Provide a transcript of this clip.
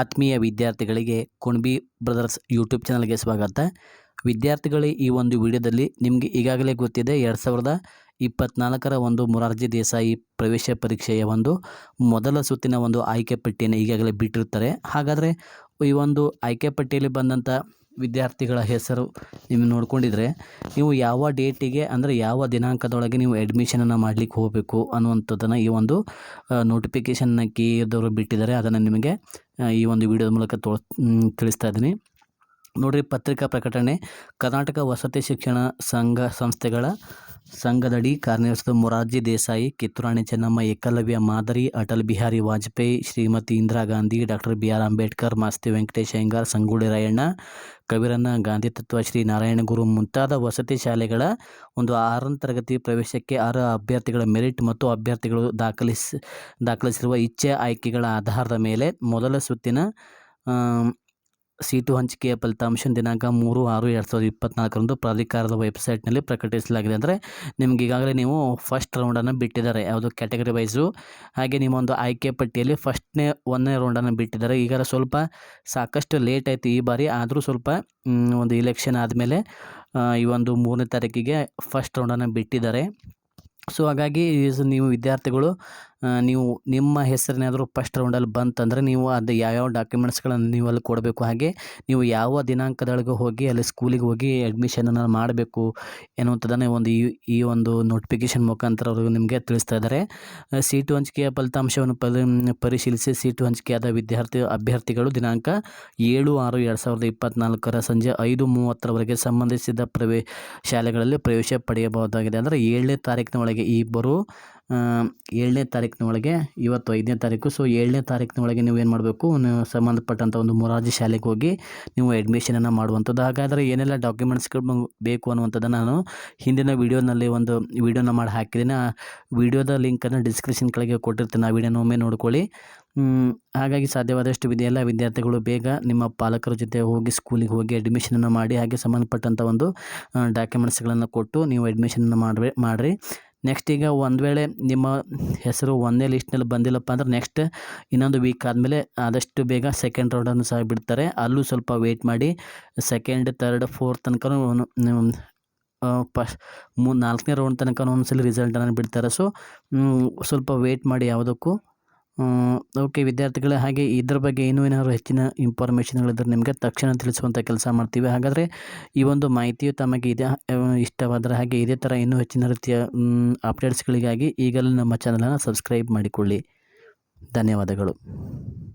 ಆತ್ಮೀಯ ವಿದ್ಯಾರ್ಥಿಗಳಿಗೆ Kunbi brothers YouTube ಚಾನಲ್ಗೆ ಸ್ವಾಗತ. ವಿದ್ಯಾರ್ಥಿಗಳು, ಈ ಒಂದು ವಿಡಿಯೋದಲ್ಲಿ ನಿಮಗೆ ಈಗಾಗಲೇ ಗೊತ್ತಿದೆ, ಎರಡು ಸಾವಿರದ ಇಪ್ಪತ್ನಾಲ್ಕರ ಒಂದು ಮೊರಾರ್ಜಿ ದೇಸಾಯಿ ಪ್ರವೇಶ ಪರೀಕ್ಷೆಯ ಒಂದು ಮೊದಲ ಸುತ್ತಿನ ಒಂದು ಆಯ್ಕೆ ಪಟ್ಟಿಯನ್ನು ಈಗಾಗಲೇ ಬಿಟ್ಟಿರ್ತಾರೆ ಹಾಗಾದರೆ ಈ ಒಂದು ಆಯ್ಕೆ ಪಟ್ಟಿಯಲ್ಲಿ ಬಂದಂಥ ವಿದ್ಯಾರ್ಥಿಗಳ ಹೆಸರು ನೀವು ನೋಡಿಕೊಂಡಿದ್ರೆ, ನೀವು ಯಾವ ಡೇಟಿಗೆ ಅಂದರೆ ಯಾವ ದಿನಾಂಕದೊಳಗೆ ನೀವು ಅಡ್ಮಿಷನನ್ನು ಮಾಡಲಿಕ್ಕೆ ಹೋಗಬೇಕು ಅನ್ನುವಂಥದ್ದನ್ನು ಈ ಒಂದು ನೋಟಿಫಿಕೇಷನ್ನ ಕೀದವರು ಬಿಟ್ಟಿದ್ದಾರೆ. ಅದನ್ನು ನಿಮಗೆ ಈ ಒಂದು ವಿಡಿಯೋದ ಮೂಲಕ ತೋ ತಿಳಿಸ್ತಾ ಇದ್ದೀನಿ. ನೋಡ್ರಿ, ಪತ್ರಿಕಾ ಪ್ರಕಟಣೆ. ಕರ್ನಾಟಕ ವಸತಿ ಶಿಕ್ಷಣ ಸಂಘ ಸಂಸ್ಥೆಗಳ ಸಂಘದಡಿ ಕಾರ್ಯನಿರ್ವಹಿಸಿದ ಮೊರಾರ್ಜಿ ದೇಸಾಯಿ, ಕಿತ್ತೂರಾಣಿ ಚೆನ್ನಮ್ಮ, ಏಕಲವ್ಯ ಮಾದರಿ, Atal Bihari Vajpayee, Shrimati Indira Gandhi, doctor B R Ambedkar, Masti Venkatesh Iyengar, Sangolli Rayanna Kaviranna Gandhi ತತ್ವ, ಶ್ರೀ ನಾರಾಯಣ ಗುರು ಮುಂತಾದ ವಸತಿ ಶಾಲೆಗಳ ಒಂದು ಆರನೇ ತರಗತಿ ಪ್ರವೇಶಕ್ಕೆ ಆರು ಅಭ್ಯರ್ಥಿಗಳ ಮೆರಿಟ್ ಮತ್ತು ಅಭ್ಯರ್ಥಿಗಳು ದಾಖಲಿಸಿ, ದಾಖಲಿಸಿರುವ ಇಚ್ಛೆ, ಆಯ್ಕೆಗಳ ಆಧಾರದ ಮೇಲೆ ಮೊದಲ ಸುತ್ತಿನ ಸೀಟು ಹಂಚಿಕೆಯ ಫಲಿತಾಂಶ ದಿನಾಂಕ ಮೂರು ಆರು ಎರಡು ಸಾವಿರದ ಇಪ್ಪತ್ನಾಲ್ಕರಂದು ಪ್ರಾಧಿಕಾರದ ವೆಬ್ಸೈಟ್ನಲ್ಲಿ ಪ್ರಕಟಿಸಲಾಗಿದೆ. ಅಂದರೆ ನಿಮ್ಗೆ ಈಗಾಗಲೇ ನೀವು ಫಸ್ಟ್ ರೌಂಡನ್ನು ಬಿಟ್ಟಿದ್ದಾರೆ. ಯಾವುದು ಕ್ಯಾಟಗರಿ ವೈಸು, ಹಾಗೆ ನಿಮ್ಮ ಒಂದು ಆಯ್ಕೆ ಪಟ್ಟಿಯಲ್ಲಿ ಫಸ್ಟ್ನೇ, ಒಂದನೇ ರೌಂಡನ್ನು ಬಿಟ್ಟಿದ್ದಾರೆ. ಈಗ ಸ್ವಲ್ಪ ಸಾಕಷ್ಟು ಲೇಟ್ ಆಯಿತು ಈ ಬಾರಿ. ಆದರೂ ಸ್ವಲ್ಪ ಒಂದು ಇಲೆಕ್ಷನ್ ಆದಮೇಲೆ ಈ ಒಂದು ಮೂರನೇ ತಾರೀಕಿಗೆ ಫಸ್ಟ್ ರೌಂಡನ್ನು ಬಿಟ್ಟಿದ್ದಾರೆ. ಸೊ, ಹಾಗಾಗಿ ನೀವು ವಿದ್ಯಾರ್ಥಿಗಳು ನೀವು ನಿಮ್ಮ ಹೆಸರಿನಾದರೂ ಫಸ್ಟ್ ರೌಂಡಲ್ಲಿ ಬಂತಂದರೆ ನೀವು ಅದು ಯಾವ್ಯಾವ ಡಾಕ್ಯುಮೆಂಟ್ಸ್ಗಳನ್ನು ನೀವು ಅಲ್ಲಿ ಕೊಡಬೇಕು, ಹಾಗೆ ನೀವು ಯಾವ ದಿನಾಂಕದೊಳಗೆ ಹೋಗಿ ಅಲ್ಲಿ ಸ್ಕೂಲಿಗೆ ಹೋಗಿ ಅಡ್ಮಿಷನನ್ನು ಮಾಡಬೇಕು ಎನ್ನುವಂಥದ್ದನ್ನು ಒಂದು ಈ ಈ ಒಂದು ನೋಟಿಫಿಕೇಶನ್ ಮುಖಾಂತರ ಅವರು ನಿಮಗೆ ತಿಳಿಸ್ತಾ ಇದ್ದಾರೆ ಸೀಟು ಹಂಚಿಕೆಯ ಫಲಿತಾಂಶವನ್ನು ಪರಿ, ಪರಿಶೀಲಿಸಿ ಸೀಟು ಹಂಚಿಕೆಯಾದ ವಿದ್ಯಾರ್ಥಿ, ಅಭ್ಯರ್ಥಿಗಳು ದಿನಾಂಕ ಏಳು ಆರು ಎರಡು ಸಾವಿರದ ಇಪ್ಪತ್ತ್ನಾಲ್ಕರ ಸಂಜೆ ಐದು ಮೂವತ್ತರವರೆಗೆ ಸಂಬಂಧಿಸಿದ ಪ್ರವೇ, ಶಾಲೆಗಳಲ್ಲಿ ಪ್ರವೇಶ ಪಡೆಯಬಹುದಾಗಿದೆ. ಅಂದರೆ ಏಳನೇ ತಾರೀಕಿನ ಒಳಗೆ ಇಬ್ಬರು ಏಳನೇ ತಾರೀಕಿನೊಳಗೆ ಇವತ್ತು ಐದನೇ ತಾರೀಕು. ಸೊ ಏಳನೇ ತಾರೀಕಿನೊಳಗೆ ನೀವು ಏನು ಮಾಡಬೇಕು? ಸಂಬಂಧಪಟ್ಟಂಥ ಒಂದು ಮೊರಾರ್ಜಿ ಶಾಲೆಗೆ ಹೋಗಿ ನೀವು ಅಡ್ಮಿಷನನ್ನು ಮಾಡುವಂಥದ್ದು. ಹಾಗಾದರೆ ಏನೆಲ್ಲ ಡಾಕ್ಯುಮೆಂಟ್ಸ್ಗಳು ಬೇಕು ಅನ್ನುವಂಥದ್ದನ್ನು ನಾನು ಹಿಂದಿನ ವೀಡಿಯೋನಲ್ಲಿ ಒಂದು ವೀಡಿಯೋನ ಮಾಡಿ ಹಾಕಿದ್ದೀನಿ. ಆ ವೀಡಿಯೋದ ಲಿಂಕನ್ನು ಡಿಸ್ಕ್ರಿಪ್ಷನ್ ಕೆಳಗೆ ಕೊಟ್ಟಿರ್ತೀನಿ. ಆ ವೀಡಿಯೋನ ಒಮ್ಮೆ ನೋಡ್ಕೊಳ್ಳಿ. ಹಾಗಾಗಿ ಸಾಧ್ಯವಾದಷ್ಟು ವಿದ್ಯೆ, ಎಲ್ಲ ವಿದ್ಯಾರ್ಥಿಗಳು ಬೇಗ ನಿಮ್ಮ ಪಾಲಕರ ಜೊತೆ ಹೋಗಿ ಸ್ಕೂಲಿಗೆ ಹೋಗಿ ಅಡ್ಮಿಷನನ್ನು ಮಾಡಿ, ಹಾಗೆ ಸಂಬಂಧಪಟ್ಟಂಥ ಒಂದು ಡಾಕ್ಯುಮೆಂಟ್ಸ್ಗಳನ್ನು ಕೊಟ್ಟು ನೀವು ಅಡ್ಮಿಷನನ್ನು ಮಾಡ್ಬೇ ಮಾಡಿರಿ. ನೆಕ್ಸ್ಟ್ ಈಗ ಒಂದು ವೇಳೆ ನಿಮ್ಮ ಹೆಸರು ಒಂದೇ ಲಿಸ್ಟ್ನಲ್ಲಿ ಬಂದಿಲ್ಲಪ್ಪ ಅಂದ್ರೆ ನೆಕ್ಸ್ಟ್ ಇನ್ನೊಂದು ವೀಕ್ ಆದಮೇಲೆ ಆದಷ್ಟು ಬೇಗ ಸೆಕೆಂಡ್ ರೌಂಡನ್ನು ಸಹ ಬಿಡ್ತಾರೆ. ಅಲ್ಲೂ ಸ್ವಲ್ಪ ವೆಯ್ಟ್ ಮಾಡಿ ಸೆಕೆಂಡ್ ತರ್ಡ್ ಫೋರ್ತ್ ತನಕ ಫಸ್ಟ್ ಮೂ, ನಾಲ್ಕನೇ ರೌಂಡ್ ತನಕ ಒಂದ್ಸಲ ರಿಸಲ್ಟನ್ನು ಬಿಡ್ತಾರೆ. ಸೊ ಸ್ವಲ್ಪ ವೆಯ್ಟ್ ಮಾಡಿ ಯಾವುದಕ್ಕೂ ಓಕೆ, ವಿದ್ಯಾರ್ಥಿಗಳೇ, ಹಾಗೆ ಇದ್ರ ಬಗ್ಗೆ ಇನ್ನೂ ಏನಾದರೂ ಹೆಚ್ಚಿನ ಇನ್ಫಾರ್ಮೇಷನ್ಗಳಿದ್ದರೆ ನಿಮಗೆ ತಕ್ಷಣ ತಿಳಿಸುವಂಥ ಕೆಲಸ ಮಾಡ್ತೀವಿ. ಹಾಗಾದರೆ ಈ ಒಂದು ಮಾಹಿತಿಯು ತಮಗೆ ಇದೆ ಇಷ್ಟವಾದರೆ ಹಾಗೆ ಇದೇ ಥರ ಇನ್ನೂ ಹೆಚ್ಚಿನ ರೀತಿಯ ಅಪ್ಡೇಟ್ಸ್ಗಳಿಗಾಗಿ ಈಗಲೇ ನಮ್ಮ ಚಾನಲನ್ನು ಸಬ್ಸ್ಕ್ರೈಬ್ ಮಾಡಿಕೊಳ್ಳಿ. ಧನ್ಯವಾದಗಳು.